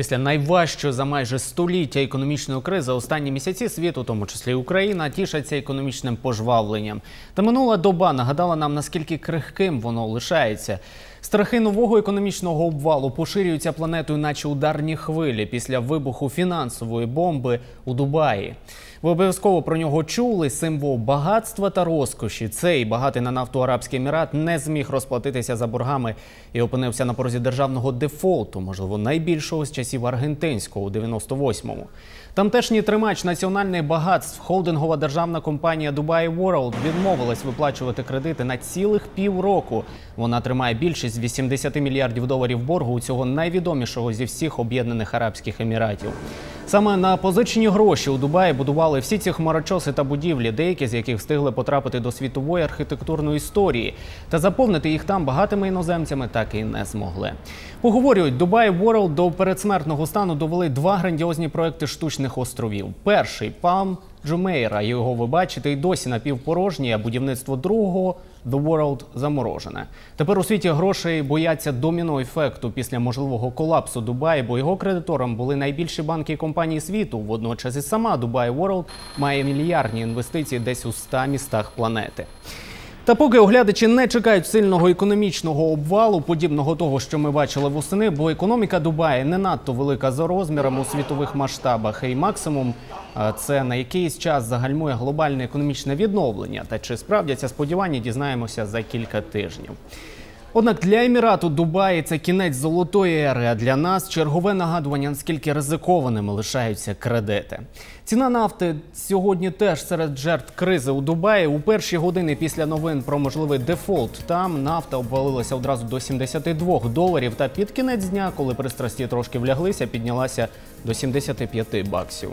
Після найважчої за майже століття економічної кризи останні місяці світ, у тому числі Україна, тішаться економічним пожвавленням. Та минула доба нагадала нам, наскільки крихким воно лишається. Страхи нового економічного обвалу поширюються планетою, наче ударні хвилі після вибуху фінансової бомби у Дубаї. Ви обов'язково про нього чули. Символ багатства та розкоші. Цей багатий на нафту Арабський Емірат не зміг розплатитися за боргами і опинився на порозі державного дефолту, можливо, найбільшого з часів аргентинського у 98-му. Тамтешній тримач національних багатств, холдингова державна компанія Dubai World відмовилась виплачувати кредити на цілих півроку. Вона тримає більшість 80 мільярдів доларів боргу у цього найвідомішого зі всіх об'єднаних арабських еміратів. Саме на позичені гроші у Дубаї будували всі ці хмарочоси та будівлі, деякі з яких встигли потрапити до світової архітектурної історії. Та заповнити їх там багатими іноземцями так і не змогли. Поговорюють, Дубай World до передсмертного стану довели два грандіозні проекти штучних островів. Перший Палм Джумейра. Його ви бачите і досі напівпорожній, а будівництво другого The World заморожене. Тепер у світі грошей бояться доміно-ефекту після можливого колапсу Дубаї, бо його кредитором були найбільші банки і компанії світу. Водночас і сама Dubai World має мільярдні інвестиції десь у 100 містах планети. Та поки оглядачі не чекають сильного економічного обвалу, подібного того, що ми бачили восени, бо економіка Дубаї не надто велика за розміром у світових масштабах, і максимум це на якийсь час загальмує глобальне економічне відновлення. Та чи справдяться сподівання, дізнаємося за кілька тижнів. Однак для Емірату Дубаї це кінець золотої ери. А для нас чергове нагадування, наскільки ризикованими лишаються кредити. Ціна нафти сьогодні теж серед жертв кризи у Дубаї. У перші години після новин про можливий дефолт там нафта обвалилася одразу до 72 доларів. Та під кінець дня, коли пристрасті трошки вляглися, піднялася до 75 баксів.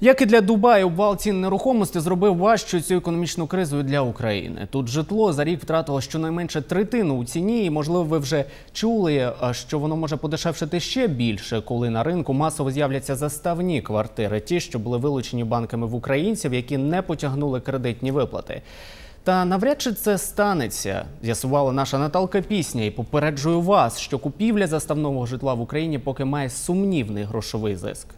Як і для Дубаю, обвал цін нерухомості зробив важчу цю економічну кризу для України. Тут житло за рік втратило щонайменше третину у ціні, і можливо, ви вже чули, що воно може подешевшити ще більше, коли на ринку масово з'являться заставні квартири, ті, що були вилучені банками в українців, які не потягнули кредитні виплати. Та навряд чи це станеться, з'ясувала наша Наталка Пісня, і попереджую вас, що купівля заставного житла в Україні поки має сумнівний грошовий зиск.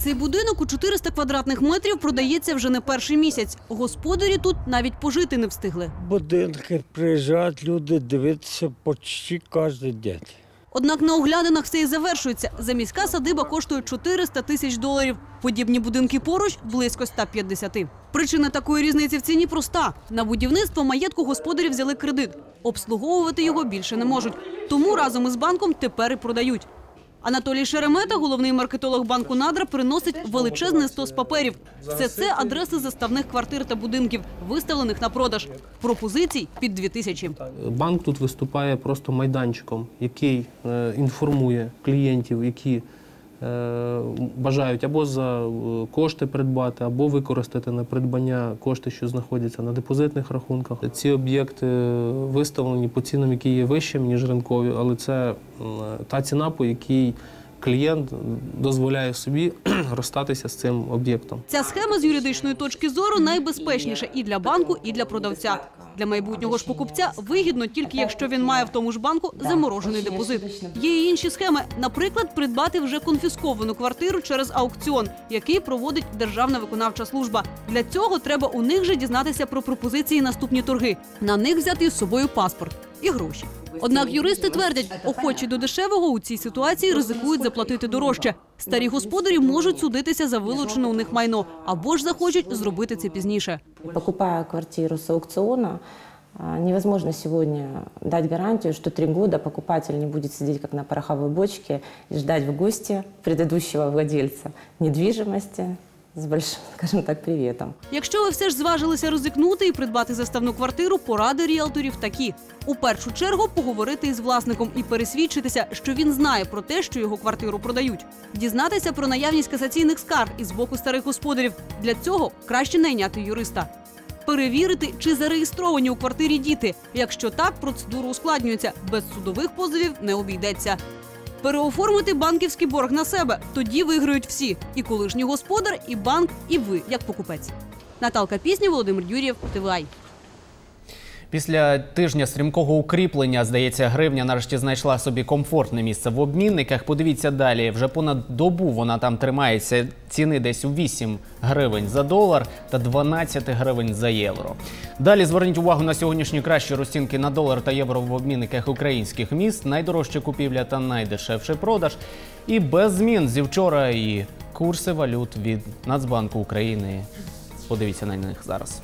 Цей будинок у 400 квадратних метрів продається вже не перший місяць. Господарі тут навіть пожити не встигли. Будинки приїжджають люди дивитися почти кожен день. Однак на оглядинах все і завершується. Заміська садиба коштує 400 тисяч доларів. Подібні будинки поруч близько 150. Причина такої різниці в ціні проста: на будівництво маєтку господарі взяли кредит. Обслуговувати його більше не можуть. Тому разом із банком тепер і продають. Анатолій Шеремета, головний маркетолог банку Надра, приносить величезний стос паперів. Все це адреси заставних квартир та будинків, виставлених на продаж. Пропозицій під 2 тисячі. Банк тут виступає просто майданчиком, який е, інформує клієнтів, які бажають або за е, кошти придбати, або використати на придбання кошти, що знаходяться на депозитних рахунках. Ці об'єкти виставлені по цінам, які є вищими, ніж ринкові, але це та ціна, по якій клієнт дозволяє собі розстатися з цим об'єктом. Ця схема з юридичної точки зору найбезпечніша і для банку, і для продавця. Для майбутнього ж покупця вигідно тільки якщо він має в тому ж банку заморожений депозит. Є й інші схеми, наприклад, придбати вже конфісковану квартиру через аукціон, який проводить Державна виконавча служба. Для цього треба у них же дізнатися про пропозиції наступні торги. На них взяти з собою паспорт і гроші. Однак юристи твердять, охочі до дешевого у цій ситуації ризикують заплатити дорожче. Старі господарі можуть судитися за вилучене у них майно або ж захочуть зробити це пізніше. Покупая квартиру с аукциона, а, невозможно сегодня дать гарантию, что три года покупатель не будет сидеть как на пороховой бочке и ждать в гости предыдущего владельца недвижимости с большим, скажем так, приветом. Якщо ви все ж зважилися ризикнути і придбати заставну квартиру, поради ріелторів такі: у першу чергу поговорити із власником і пересвідчитися, що він знає про те, що його квартиру продають, дізнатися про наявність касаційних скарг із боку старих господарів. Для цього краще найняти юриста. Перевірити, чи зареєстровані у квартирі діти. Якщо так, процедура ускладнюється. Без судових позовів не обійдеться. Переоформити банківський борг на себе. Тоді виграють всі: і колишній господар, і банк, і ви, як покупець. Наталка Пісня, Володимир Юрєв, ТВАЙ. Після тижня стрімкого укріплення, здається, гривня нарешті знайшла собі комфортне місце в обмінниках. Подивіться далі. Вже понад добу вона там тримається. Ціни десь у 8 гривень за долар та 12 гривень за євро. Далі зверніть увагу на сьогоднішні кращі розцінки на долар та євро в обмінниках українських міст. Найдорожча купівля та найдешевший продаж. І без змін зі вчора і курси валют від Нацбанку України. Подивіться на них зараз.